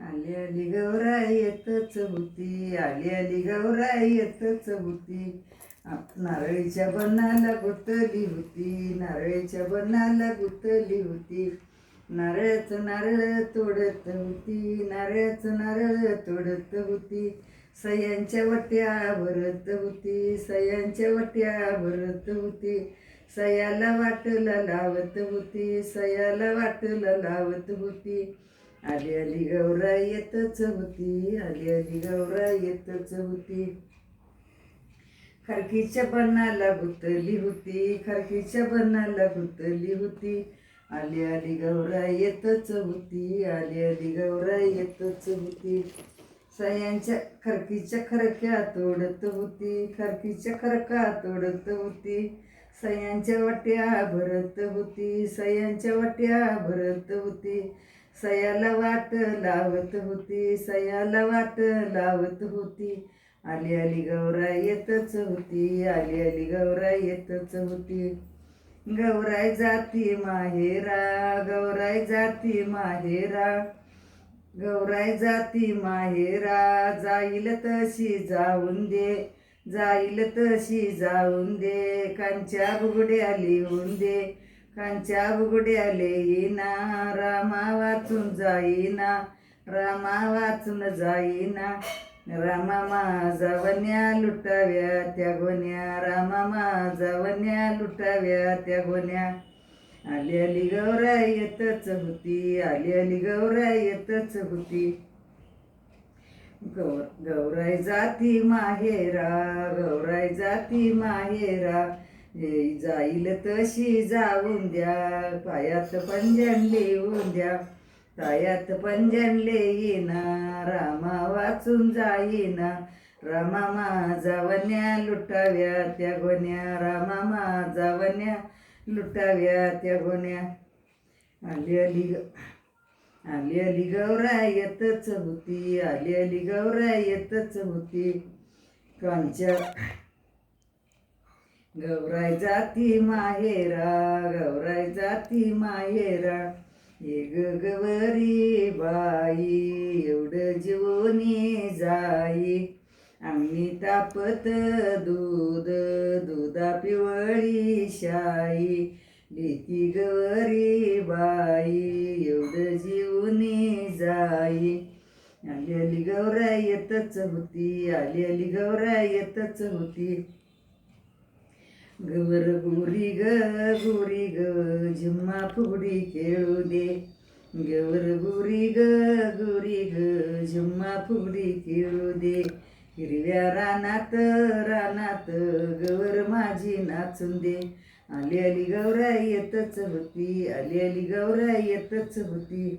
आली आली गौराई येतच होती. आली आली गौराई येतच होती. नारळीच्या बनाला गुतली होती. नारळीच्या बनाला गुतली होती. नारळाचं नारळ तोडत होती. नारळाचं नारळ तोडत होती. सह्यांच्या वट्या भरत होती. सह्यांच्या वट्या भरत होती. सयाला वाटला लावत होती. सयाला वाटला लावत होती. आली आली गौरा येतच होती आली आली गौरा येतच होती खरकीच्या बनाला गुतली होती खरकीच्या बनाला गुतली होती. आली आली गौरा येतच होती आली आली गौरा येतच होती सयांच्या खरकीच्या खरक्या तोडत होती खरकीच्या खरका तोडत होती. सयांच्या वाट्या भरत होती सयांच्या वाट्या भरत होती. सयाला वाट लावत होती सयाला वाट लावत होती. आली आली गौरा येतच होती आली आली गौरा येतच होती. गौराय जाती माहेरा गौराय जाती माहेरा गौराय जाती माहेरा. जाईल तशी जाऊन दे जाईल तशी जाऊन दे कांच्या बुगड्या लिहून दे. कांच्या उघड्याले येईना रामा वाचून जाईना रामा वाचून जाईना. रामा माझा वन्या लुटाव्या त्या गोन्या रामा माझा वन्या लुटाव्या त्या गोन्या आली आली गौरा येतच होती आली आली गौरा येतच होती. गौर गौराय जाती माहेरा गौराय जाती माहेरा. जाईल तशी जाऊन द्या पायात पंजनले येऊन द्या पायात पंजनले येना रामा वाचून जाईना रामा माझा वन्या लुटाव्या त्या गोन्या रामा माझा वन्या लुटाव्या त्या गोन्या आली अली ग आली अली गौरा येतच होती आली अली गौरा येतच होती कांच्या गौराय जाती माहेरा गौराय जाती माहेरा ये गवरी बाई एवढं जीवनी जाई. आम्ही तापत दूध दुधा पिवळी शाई. लेती गवरी बाई एवढं जीवनी जाई. आली आली गौराय येतच होती आली आली गौराय येतच होती. गवर गोरी ग गोरी ग झिम्मा फुगडी खेळू दे गवर गोरी ग गोरी ग झिम्मा फुगडी खेळू दे हिरव्या रानात रानात गवर माझी नाचून दे आली आली गौरा येतच होती आली आली गौरा येतच होती